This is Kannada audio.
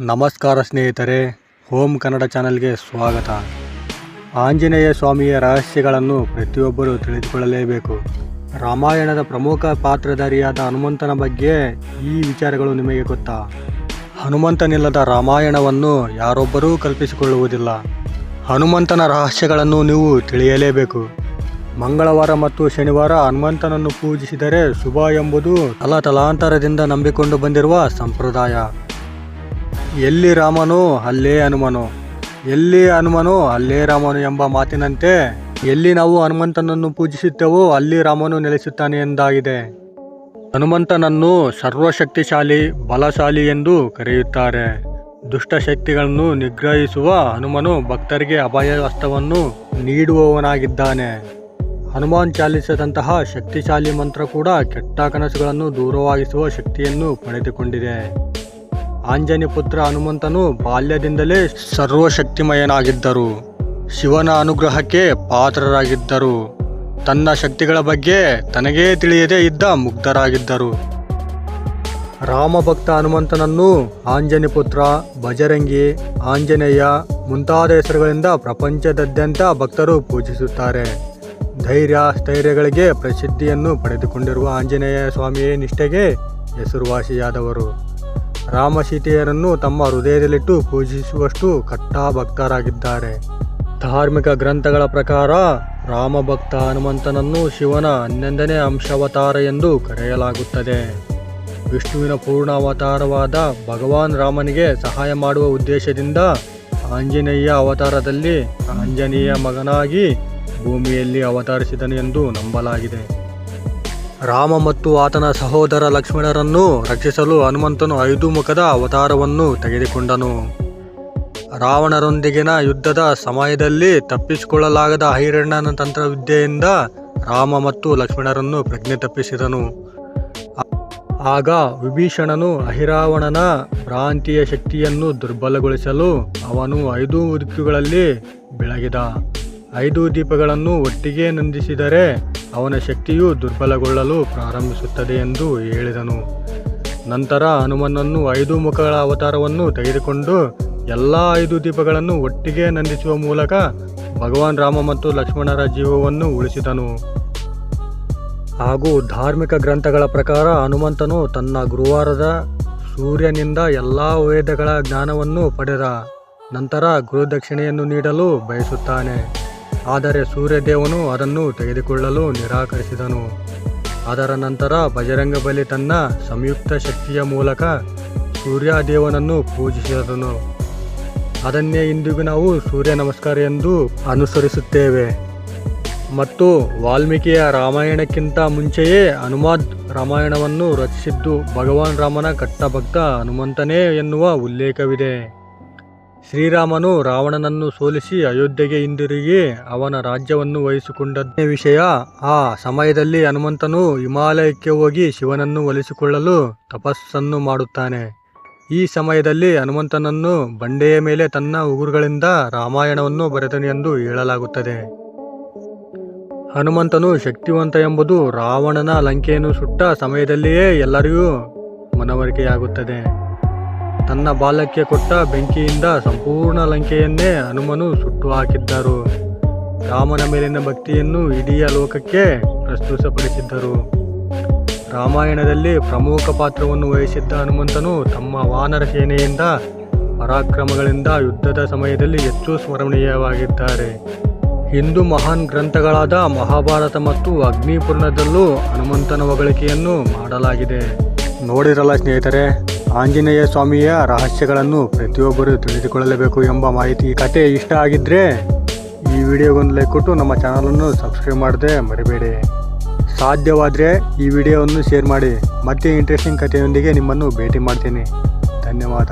ನಮಸ್ಕಾರ ಸ್ನೇಹಿತರೆ, ಹೋಮ್ ಕನ್ನಡ ಚಾನಲ್ಗೆ ಸ್ವಾಗತ. ಆಂಜನೇಯ ಸ್ವಾಮಿಯ ರಹಸ್ಯಗಳನ್ನು ಪ್ರತಿಯೊಬ್ಬರು ತಿಳಿದುಕೊಳ್ಳಲೇಬೇಕು. ರಾಮಾಯಣದ ಪ್ರಮುಖ ಪಾತ್ರಧಾರಿಯಾದ ಹನುಮಂತನ ಬಗ್ಗೆ ಈ ವಿಚಾರಗಳು ನಿಮಗೆ ಗೊತ್ತಾ? ಹನುಮಂತನಿಲ್ಲದ ರಾಮಾಯಣವನ್ನು ಯಾರೊಬ್ಬರೂ ಕಲ್ಪಿಸಿಕೊಳ್ಳುವುದಿಲ್ಲ. ಹನುಮಂತನ ರಹಸ್ಯಗಳನ್ನು ನೀವು ತಿಳಿಯಲೇಬೇಕು. ಮಂಗಳವಾರ ಮತ್ತು ಶನಿವಾರ ಹನುಮಂತನನ್ನು ಪೂಜಿಸಿದರೆ ಶುಭ ಎಂಬುದು ತಲತಲಾಂತರದಿಂದ ನಂಬಿಕೊಂಡು ಬಂದಿರುವ ಸಂಪ್ರದಾಯ. ಎಲ್ಲಿ ರಾಮನು, ಅಲ್ಲೇ ಹನುಮನು. ಎಲ್ಲಿ ಹನುಮನು, ಅಲ್ಲೇ ರಾಮನು ಎಂಬ ಮಾತಿನಂತೆ ಎಲ್ಲಿ ನಾವು ಹನುಮಂತನನ್ನು ಪೂಜಿಸುತ್ತೇವೋ, ಅಲ್ಲಿ ರಾಮನು ನೆಲೆಸುತ್ತಾನೆ ಎಂದಾಗಿದೆ. ಹನುಮಂತನನ್ನು ಸರ್ವಶಕ್ತಿಶಾಲಿ, ಬಲಶಾಲಿ ಎಂದು ಕರೆಯುತ್ತಾರೆ. ದುಷ್ಟ ಶಕ್ತಿಗಳನ್ನು ನಿಗ್ರಹಿಸುವ ಹನುಮನು ಭಕ್ತರಿಗೆ ಅಭಯ ಹಸ್ತವನ್ನು ನೀಡುವವನಾಗಿದ್ದಾನೆ. ಹನುಮಾನ್ ಚಾಲಿಸದಂತಹ ಶಕ್ತಿಶಾಲಿ ಮಂತ್ರ ಕೂಡ ಕೆಟ್ಟ ಕನಸುಗಳನ್ನು ದೂರವಾಗಿಸುವ ಶಕ್ತಿಯನ್ನು ಪಡೆದುಕೊಂಡಿದೆ. ಆಂಜನೇಯ ಪುತ್ರ ಹನುಮಂತನು ಬಾಲ್ಯದಿಂದಲೇ ಸರ್ವಶಕ್ತಿಮಯನಾಗಿದ್ದರು. ಶಿವನ ಅನುಗ್ರಹಕ್ಕೆ ಪಾತ್ರರಾಗಿದ್ದರು. ತನ್ನ ಶಕ್ತಿಗಳ ಬಗ್ಗೆ ತನಗೇ ತಿಳಿಯದೇ ಇದ್ದ ಮುಗ್ಧರಾಗಿದ್ದರು. ರಾಮಭಕ್ತ ಹನುಮಂತನನ್ನು ಆಂಜನೇಯ ಪುತ್ರ ಬಜರಂಗಿ ಆಂಜನೇಯ ಮುಂತಾದ ಹೆಸರುಗಳಿಂದ ಪ್ರಪಂಚದಾದ್ಯಂತ ಭಕ್ತರು ಪೂಜಿಸುತ್ತಾರೆ. ಧೈರ್ಯ, ಸ್ಥೈರ್ಯಗಳಿಗೆ ಪ್ರಸಿದ್ಧಿಯನ್ನು ಪಡೆದುಕೊಂಡಿರುವ ಆಂಜನೇಯ ಸ್ವಾಮಿಯೇ ನಿಷ್ಠೆಗೆ ಹೆಸರುವಾಸಿಯಾದವರು. ರಾಮ ಸೀತೆಯರನ್ನು ತಮ್ಮ ಹೃದಯದಲ್ಲಿಟ್ಟು ಪೂಜಿಸುವಷ್ಟು ಕಟ್ಟಾ ಭಕ್ತರಾಗಿದ್ದಾರೆ ಧಾರ್ಮಿಕ ಗ್ರಂಥಗಳ ಪ್ರಕಾರ ರಾಮಭಕ್ತ ಹನುಮಂತನನ್ನು ಶಿವನ ಹನ್ನೊಂದನೇ ಅಂಶಾವತಾರ ಎಂದು ಕರೆಯಲಾಗುತ್ತದೆ. ವಿಷ್ಣುವಿನ ಪೂರ್ಣ ಅವತಾರವಾದ ಭಗವಾನ್ ರಾಮನಿಗೆ ಸಹಾಯ ಮಾಡುವ ಉದ್ದೇಶದಿಂದ ಆಂಜನೇಯ ಅವತಾರದಲ್ಲಿ ಆಂಜನೇಯ ಮಗನಾಗಿ ಭೂಮಿಯಲ್ಲಿ ಅವತರಿಸಿದನು ಎಂದು ನಂಬಲಾಗಿದೆ. ರಾಮ ಮತ್ತು ಆತನ ಸಹೋದರ ಲಕ್ಷ್ಮಣರನ್ನು ರಕ್ಷಿಸಲು ಹನುಮಂತನು ಐದು ಮುಖದ ಅವತಾರವನ್ನು ತೆಗೆದುಕೊಂಡನು. ರಾವಣರೊಂದಿಗಿನ ಯುದ್ಧದ ಸಮಯದಲ್ಲಿ ತಪ್ಪಿಸಿಕೊಳ್ಳಲಾಗದ ಹೈರಣ್ಣನ ತಂತ್ರವಿದ್ಯೆಯಿಂದ ರಾಮ ಮತ್ತು ಲಕ್ಷ್ಮಣರನ್ನು ಪ್ರಜ್ಞೆ ತಪ್ಪಿಸಿದನು. ಆಗ ವಿಭೀಷಣನು ಅಹಿರಾವಣನ ಭ್ರಾಂತಿಯ ಶಕ್ತಿಯನ್ನು ದುರ್ಬಲಗೊಳಿಸಲು ಅವನು ಐದು ದಿಕ್ಕುಗಳಲ್ಲಿ ಬೆಳಗಿದ. ಐದು ದೀಪಗಳನ್ನು ಒಟ್ಟಿಗೆ ನಂದಿಸಿದರೆ ಅವನ ಶಕ್ತಿಯು ದುರ್ಬಲಗೊಳ್ಳಲು ಪ್ರಾರಂಭಿಸುತ್ತದೆ ಎಂದು ಹೇಳಿದನು. ನಂತರ ಹನುಮನನ್ನು ಐದು ಮುಖಗಳ ಅವತಾರವನ್ನು ತೆಗೆದುಕೊಂಡು ಎಲ್ಲ ಐದು ದೀಪಗಳನ್ನು ಒಟ್ಟಿಗೆ ನಂದಿಸುವ ಮೂಲಕ ಭಗವಾನ್ ರಾಮ ಮತ್ತು ಲಕ್ಷ್ಮಣರ ಜೀವವನ್ನು ಉಳಿಸಿದನು. ಹಾಗೂ ಧಾರ್ಮಿಕ ಗ್ರಂಥಗಳ ಪ್ರಕಾರ ಹನುಮಂತನು ತನ್ನ ಗುರುವಾರದ ಸೂರ್ಯನಿಂದ ಎಲ್ಲ ವೇದಗಳ ಜ್ಞಾನವನ್ನು ಪಡೆದ. ನಂತರ ಗುರುದಕ್ಷಿಣೆಯನ್ನು ನೀಡಲು ಬಯಸುತ್ತಾನೆ. ಆದರೆ ಸೂರ್ಯದೇವನು ಅದನ್ನು ತೆಗೆದುಕೊಳ್ಳಲು ನಿರಾಕರಿಸಿದನು. ಅದರ ನಂತರ ಬಜರಂಗಬಲಿ ತನ್ನ ಸಂಯುಕ್ತ ಶಕ್ತಿಯ ಮೂಲಕ ಸೂರ್ಯದೇವನನ್ನು ಪೂಜಿಸಿದನು. ಅದನ್ನೇ ಇಂದಿಗೂ ನಾವು ಸೂರ್ಯ ನಮಸ್ಕಾರ ಎಂದು ಅನುಸರಿಸುತ್ತೇವೆ. ಮತ್ತು ವಾಲ್ಮೀಕಿಯ ರಾಮಾಯಣಕ್ಕಿಂತ ಮುಂಚೆಯೇ ಹನುಮಾದ್ ರಾಮಾಯಣವನ್ನು ರಚಿಸಿದ್ದು ಭಗವಾನ್ ರಾಮನ ಕಟ್ಟಭಕ್ತ ಹನುಮಂತನೇ ಎನ್ನುವ ಉಲ್ಲೇಖವಿದೆ. ಶ್ರೀರಾಮನು ರಾವಣನನ್ನು ಸೋಲಿಸಿ ಅಯೋಧ್ಯೆಗೆ ಹಿಂದಿರುಗಿ ಅವನ ರಾಜ್ಯವನ್ನು ವಹಿಸಿಕೊಂಡದ್ದೇ ವಿಷಯ. ಆ ಸಮಯದಲ್ಲಿ ಹನುಮಂತನು ಹಿಮಾಲಯಕ್ಕೆ ಹೋಗಿ ಶಿವನನ್ನು ಒಲಿಸಿಕೊಳ್ಳಲು ತಪಸ್ಸನ್ನು ಮಾಡುತ್ತಾನೆ. ಈ ಸಮಯದಲ್ಲಿ ಹನುಮಂತನನ್ನು ಬಂಡೆಯ ಮೇಲೆ ತನ್ನ ಉಗುರುಗಳಿಂದ ರಾಮಾಯಣವನ್ನು ಬರೆದನು ಎಂದು ಹೇಳಲಾಗುತ್ತದೆ. ಹನುಮಂತನು ಶಕ್ತಿವಂತ ಎಂಬುದು ರಾವಣನ ಲಂಕೆಯನ್ನು ಸುಟ್ಟ ಸಮಯದಲ್ಲಿಯೇ ಎಲ್ಲರಿಗೂ ಮನವರಿಕೆಯಾಗುತ್ತದೆ. ತನ್ನ ಬಾಲಕ್ಕೆ ಕೊಟ್ಟ ಬೆಂಕಿಯಿಂದ ಸಂಪೂರ್ಣ ಲಂಕೆಯನ್ನೇ ಹನುಮನು ಸುಟ್ಟು ಹಾಕಿದ್ದರು. ರಾಮನ ಮೇಲಿನ ಭಕ್ತಿಯನ್ನು ಇಡೀ ಲೋಕಕ್ಕೆ ಪ್ರಸ್ತುತಪಡಿಸಿದ್ದರು. ರಾಮಾಯಣದಲ್ಲಿ ಪ್ರಮುಖ ಪಾತ್ರವನ್ನು ವಹಿಸಿದ್ದ ಹನುಮಂತನು ತಮ್ಮ ವಾನರ ಸೇನೆಯಿಂದ ಪರಾಕ್ರಮಗಳಿಂದ ಯುದ್ಧದ ಸಮಯದಲ್ಲಿ ಹೆಚ್ಚು ಸ್ಮರಣೀಯವಾಗಿದ್ದಾರೆ. ಹಿಂದೂ ಮಹಾನ್ ಗ್ರಂಥಗಳಾದ ಮಹಾಭಾರತ ಮತ್ತು ಅಗ್ನಿಪುರ್ಣದಲ್ಲೂ ಹನುಮಂತನ ಹೊಗಳಿಕೆಯನ್ನು ಮಾಡಲಾಗಿದೆ. ನೋಡಿರಲ್ಲ ಸ್ನೇಹಿತರೆ ಆಂಜನೇಯ ಸ್ವಾಮಿಯ ರಹಸ್ಯಗಳನ್ನು ಪ್ರತಿಯೊಬ್ಬರು ತಿಳಿದುಕೊಳ್ಳಲೇಬೇಕು ಎಂಬ ಮಾಹಿತಿ ಕತೆ ಇಷ್ಟ ಆಗಿದ್ದರೆ ಈ ವಿಡಿಯೋಗೊಂದು ಲೈಕ್ ಕೊಟ್ಟು ನಮ್ಮ ಚಾನಲನ್ನು ಸಬ್ಸ್ಕ್ರೈಬ್ ಮಾಡದೆ ಮರಿಬೇಡಿ. ಸಾಧ್ಯವಾದರೆ ಈ ವಿಡಿಯೋವನ್ನು ಶೇರ್ ಮಾಡಿ. ಮತ್ತೆ ಇಂಟ್ರೆಸ್ಟಿಂಗ್ ಕಥೆಯೊಂದಿಗೆ ನಿಮ್ಮನ್ನು ಭೇಟಿ ಮಾಡ್ತೀನಿ. ಧನ್ಯವಾದ.